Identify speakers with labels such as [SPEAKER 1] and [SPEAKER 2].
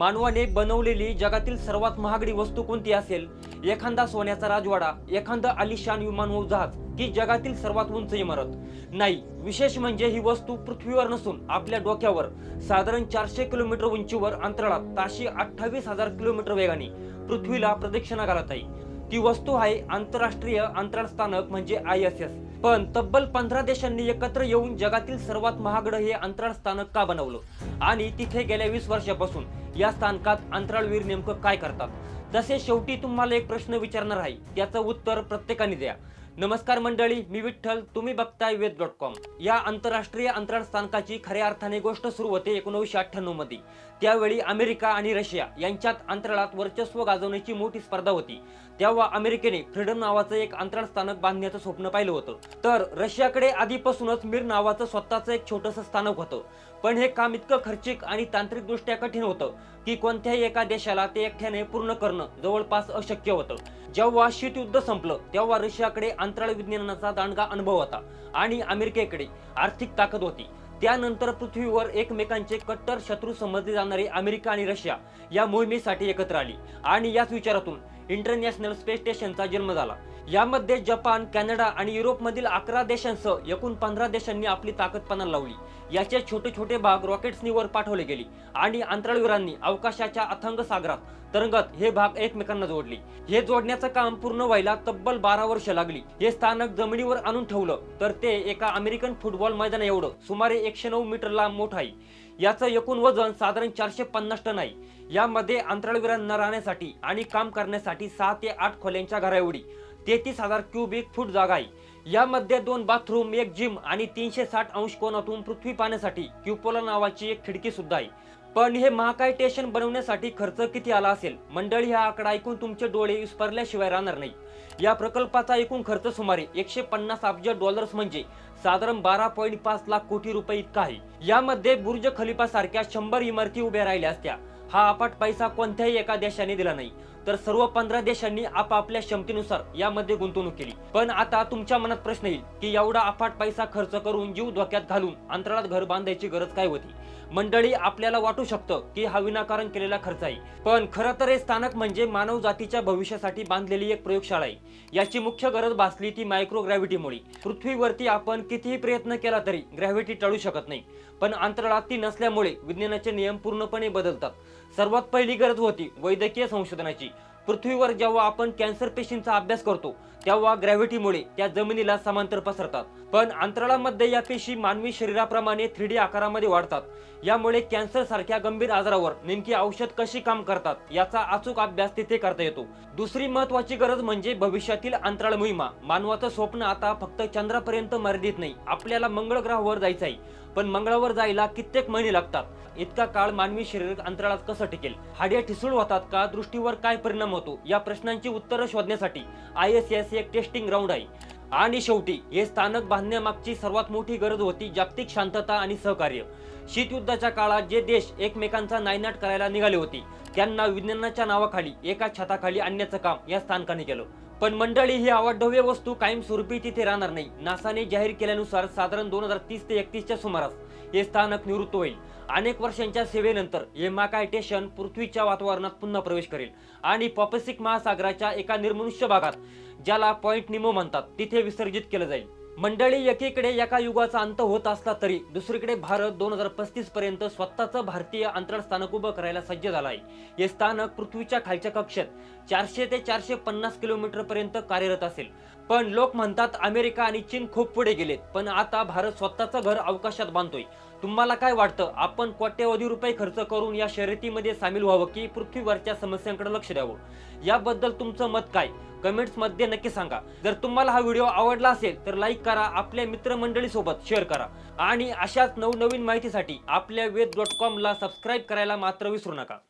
[SPEAKER 1] मानवाने बनवलेली जगातील सर्वात महागडी वस्तू कोणती असेल? एखादा सोन्याचा राजवाडा एखादा आलिशान विमानवाहू जहाज की जगातील सर्वात उंच इमारत? नाही विशेष म्हणजे ही वस्तू पृथ्वीवर नसून आपल्या डोक्यावर साधारण चारशे किलोमीटर उंचीवर अंतराळात ताशी अठ्ठावीस हजार किलोमीटर वेगाने पृथ्वीला प्रदक्षिणा घालत आहे. ती वस्तू आहे आंतरराष्ट्रीय अंतराळ स्थानक म्हणजे आय एस एस. पण तब्बल पंधरा देशांनी एकत्र येऊन जगातील सर्वात महागडं हे अंतराळ स्थानक का बनवलं? आणि तिथे गेल्या वीस वर्षापासून या स्थानकात अंतराळवीर नेमकं काय करतात? तसे शेवटी तुम्हाला एक प्रश्न विचारणार आहे. त्याचं उत्तर प्रत्येकाने द्या. नमस्कार मंडळी मी विठ्ठल तुम्ही बघताय वेद डॉट कॉम. या आंतरराष्ट्रीय अंतराळ स्थानकाची खऱ्या अर्थाने गोष्ट सुरू होते एकोणीसशे अठ्ठ्याण्णवमध्ये. त्यावेळी अमेरिका आणि रशिया यांच्यात अंतराळात वर्चस्व गाजवण्याची मोठी स्पर्धा होती. तेव्हा अमेरिकेने फ्रीडम नावाचं एक अंतराळ स्थानक बांधण्याचं स्वप्न पाहिलं होतं. तर रशियाकडे आधीपासूनच मिर नावाचं स्वतःचं एक छोटंसं स्थानक होतं. पण हे काम इतकं खर्चिक आणि तांत्रिकदृष्ट्या कठीण होतं की कोणत्याही एका देशाला ते एकट्याने पूर्ण करणं जवळपास अशक्य होतं. जेव्हा शीतयुद्ध संपलं तेव्हा रशियाकडे अंतराळ विज्ञानाचा दांडगा अनुभव होता आणि अमेरिकेकडे आर्थिक ताकद होती. त्यानंतर पृथ्वीवर एकमेकांचे कट्टर शत्रू समजले जाणारे अमेरिका आणि रशिया या मोहिमेसाठी एकत्र आली आणि याच विचारातून इंटरनॅशनल स्पेस स्टेशनचा जन्म झाला. यामध्ये जपान कॅनडा आणि युरोपमधील अकरा देशांसह एकूण पंधरा देशांनी आपली ताकद पणाला लावली. याचे छोटे छोटे भाग रॉकेट्सनी वर पाठवले गेले आणि अंतराळवीरांनी अवकाशाच्या अथंग सागरात तरंगत हे भाग एकमेकांना जोडले. हे जोडण्याचं काम पूर्ण व्हायला तब्बल बारा वर्ष लागली. हे स्थानक जमिनीवर आणून ठेवलं तर ते एका अमेरिकन फुटबॉल मैदान एवढं. सुमारे एकशे नऊ मीटर लांब मोठं आहे. याचं एकूण वजन साधारण चारशे पन्नास टन आहे. यामध्ये अंतराळवीरांना राहण्यासाठी आणि काम करण्यासाठी सहा ते आठ खोल्यांच्या घराएवढी. तेहतीस हजार क्युबिक फूट जागा आहे. यामध्ये दोन बाथरूम एक जिम आणि तीनशे साठ अंश कोनातून पृथ्वी पाहण्यासाठी क्युपोला नावाची एक खिडकी सुद्धा आहे. पण हे महाकाय स्टेशन बनवण्यासाठी खर्च किती आला असेल? मंडळी हा आकडा ऐकून तुमचे डोळे विस्परल्याशिवाय राहणार नाही. या प्रकल्पाचा एकूण खर्च सुमारे एकशे पन्नास अब्ज डॉलर्स म्हणजे साधारण बारा पॉईंट पाच लाख कोटी रुपये इतका आहे. यामध्ये बुर्ज खलिफा सारख्या शंभर इमारती उभ्या राहिल्या असत्या. हा अपाट पैसा कोणत्याही एका देशाने दिला नाही. तर सर्व पंधरा देशांनी आपापल्या क्षमतेनुसार यामध्ये गुंतवणूक केली. पण आता तुमच्या मनात प्रश्न येईल की एवढा अफाट पैसा खर्च करून जीव धोक्यात घालून अंतराळात घर बांधायची गरज काय होती? मंडळी आपल्याला वाटू शकतं की हा विनाकारण केलेला खर्च आहे. पण खरं तर हे स्थानक म्हणजे मानव जातीच्या भविष्यासाठी बांधलेली एक प्रयोगशाळा आहे. याची मुख्य गरज भासली ती मायक्रो ग्रॅव्हिटीमुळे पृथ्वीवरती आपण कितीही प्रयत्न केला तरी ग्रॅव्हिटी टळू शकत नाही. पण अंतराळात ती नसल्यामुळे विज्ञानाचे नियम पूर्णपणे बदलतात. सर्वात पहिली गरज होती वैद्यकीय संशोधनाची. पृथ्वीवर जेव्हा आपण कॅन्सर पेशींचा अभ्यास करतो तेव्हा ग्रॅव्हिटीमुळे त्या जमिनीला समांतर पसरतात. पण अंतराळामध्ये या पेशी मानवी शरीराप्रमाणे थ्री डी आकारामध्ये वाढतात. यामुळे कॅन्सर सारख्या गंभीर आजारावर नेमकी औषध कशी काम करतात याचा अचूक अभ्यास तिथे करता येतो. दुसरी महत्वाची गरज म्हणजे भविष्यातील अंतराळ मोहिमा. मानवाचं स्वप्न आता फक्त चंद्रापर्यंत मर्यादित नाही आपल्याला मंगळ ग्रहावर जायचं आहे पण मंगळावर जायला कित्येक महिने लागतात. इतका काळ मानवी शरीर अंतराळात कसं टिकेल? हाड्या ठिसूळ होतात का? दृष्टीवर काय परिणाम होतो? या प्रश्नांची उत्तरं शोधण्यासाठी आय एस एस एक टेस्टिंग ग्राउंड आहे. आणि शेवटी हे स्थानक बांधण्यामागची सर्वात मोठी गरज होती जागतिक शांतता आणि सहकार्य. शीतयुद्धाच्या काळात जे देश एकमेकांचा नायनाट करायला निघाले होते त्यांना विज्ञानाच्या नावाखाली एका छताखाली आणण्याचं काम या स्थानकाने केलं. पण मंडळी ही अवाढव्य वस्तू कायमस्वरूपी तिथे राहणार नाही. नासाने जाहीर केल्यानुसार साधारण दोन हजार तीस ते एकतीसच्या सुमारास हे स्थानक निवृत्त होईल. अनेक वर्षांच्या सेवेनंतर हे माकाय स्टेशन पृथ्वीच्या वातावरणात पुन्हा प्रवेश करेल आणि पॉपसिक महासागराच्या एका निर्मनुष्य भागात ज्याला पॉइंट निमो म्हणतात तिथे विसर्जित केलं जाईल. मंडळी एकीकडे एका युगाचा अंत होत असला तरी दुसरीकडे भारत दोन हजार पस्तीस पर्यंत स्वतःचं भारतीय अंतराळ स्थानक उभं करायला सज्ज झालं आहे हे स्थानक पृथ्वीच्या खालच्या कक्षेत चारशे ते चारशे पन्नास किलोमीटर पर्यंत कार्यरत असेल. पण लोक म्हणतात अमेरिका आणि चीन खूप पुढे गेलेत पण आता भारत स्वतःचं घर अवकाशात बांधतोय. तुम्हाला काय वाटतं? आपण कोट्यवधी रुपये खर्च करून या शर्यतीमध्ये सामील व्हावं की पृथ्वीवरच्या समस्यांकडे लक्ष द्यावं? याबद्दल तुमचं मत काय? कमेंट्समध्ये नक्की सांगा. जर तुम्हाला हा व्हिडिओ आवडला असेल तर लाईक करा आपल्या मित्रमंडळीसोबत शेअर करा. आणि अशाच नवनवीन माहितीसाठी आपल्या वेद डॉट कॉम ला सबस्क्राईब करायला मात्र विसरू नका.